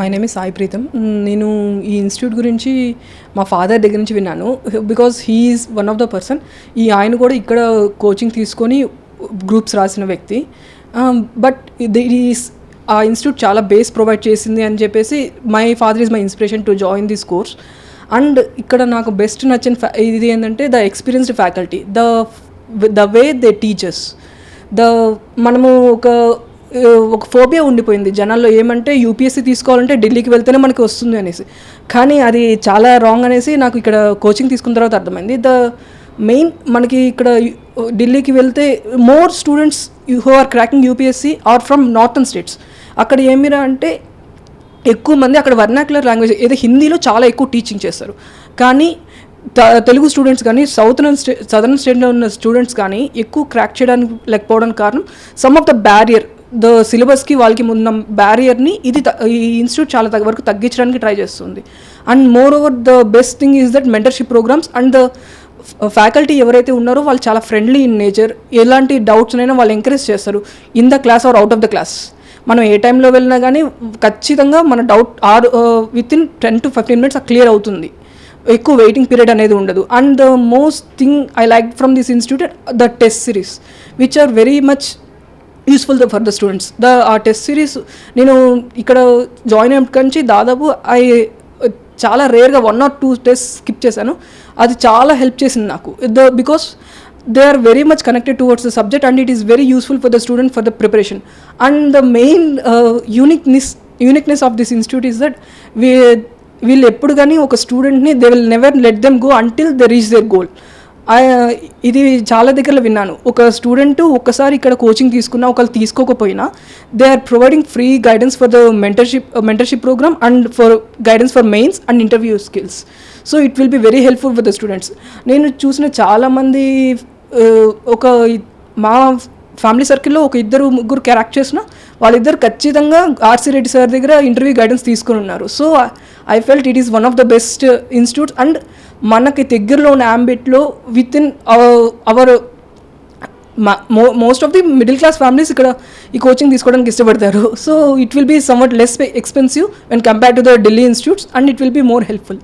My name Sai Pritam నేను ఈ institute గురించి మా ఫాదర్ దగ్గర నుంచి విన్నాను. Because he's one of the person ఈ ఆయన కూడా ఇక్కడ కోచింగ్ తీసుకొని గ్రూప్స్ రాసిన వ్యక్తి. Um, బట్ ఈస్ ఆ ఇన్స్టిట్యూట్ చాలా బేస్ ప్రొవైడ్ చేసింది అని చెప్పేసి my father is my inspiration to join this course and ఇక్కడ నాకు బెస్ట్ నచ్చిన ఇది ఏంటంటే the experienced faculty the the way they teachers the మనము ఒక ఒక ఫోబియా ఉండిపోయింది. జనాల్లో ఏమంటే యూపీఎస్సీ తీసుకోవాలంటే ఢిల్లీకి వెళ్తేనే మనకి వస్తుంది అనేసి. కానీ అది చాలా రాంగ్ అనేసి నాకు ఇక్కడ కోచింగ్ తీసుకున్న తర్వాత అర్థమైంది. ద మెయిన్ మనకి ఇక్కడ ఢిల్లీకి వెళ్తే more students who are cracking UPSC are from northern states అక్కడ ఏమిరా అంటే ఎక్కువ మంది అక్కడ వర్నాక్యులర్ లాంగ్వేజ్ ఏదో హిందీలో చాలా ఎక్కువ టీచింగ్ చేస్తారు. కానీ త- తెలుగు స్టూడెంట్స్ కానీ సౌతర్న్ స్టే సదర్న్ స్టేట్లో ఉన్న స్టూడెంట్స్ కానీ ఎక్కువ క్రాక్ చేయడానికి లేకపోవడానికి కారణం some of the barrier the సిలబస్కి వాళ్ళకి ఉన్న బ్యారియర్ని ఇది త- ఈ ఇన్స్టిట్యూట్ చాలా తగ్గ వరకు తగ్గించడానికి ట్రై చేస్తుంది. And moreover the best thing is that mentorship programs and the faculty ఎవరైతే ఉన్నారో వాళ్ళు చాలా ఫ్రెండ్లీ ఇన్ నేచర్ ఎలాంటి డౌట్స్ అయినా వాళ్ళు ఎంకరేజ్ చేస్తారు. In the class or out of the class మనం ఏ టైంలో వెళ్ళినా కానీ ఖచ్చితంగా మన doubt or within ten to fifteen minutes clear అవుతుంది. ఎక్కువ వెయిటింగ్ పీరియడ్ అనేది ఉండదు. And the most thing I like from this institute the test series which are very much useful the for the students the ఆ test series నేను ఇక్కడ join అయినప్పటి నుంచి దాదాపు ఐ చాలా రేర్గా one or two test skip చేశాను. అది చాలా హెల్ప్ చేసింది నాకు. The because they are very much connected towards the subject and it is very useful for the student for the preparation and the main uniqueness uniqueness of this institute is that we వీళ్ళు ఎప్పుడు కానీ ఒక స్టూడెంట్ని they will never let them go until they reach their goal ఇది చాలా దగ్గర విన్నాను. ఒక స్టూడెంట్ ఒక్కసారి ఇక్కడ కోచింగ్ తీసుకున్నా ఒకళ్ళు తీసుకోకపోయినా they are providing free guidance for the mentorship mentorship program and for guidance for mains and interview skills so it will be very helpful for the students నేను చూసిన చాలామంది uh, ఒక మా ఫ్యామిలీ సర్కిల్లో ఒక ఇద్దరు ముగ్గురు క్యారెక్ట్ చేసిన వాళ్ళిద్దరు ఖచ్చితంగా ఆర్సీ రెడ్డి సార్ దగ్గర ఇంటర్వ్యూ గైడెన్స్ తీసుకుని ఉన్నారు. So I felt it is one of the best institutes and మనకి దగ్గరలో ఉన్న అంబిట్లో within our most of the middle class families ఇక్కడ ఈ కోచింగ్ తీసుకోవడానికి ఇష్టపడతారు. So it will be somewhat less expensive when compare to the Delhi institutes and it will be more helpful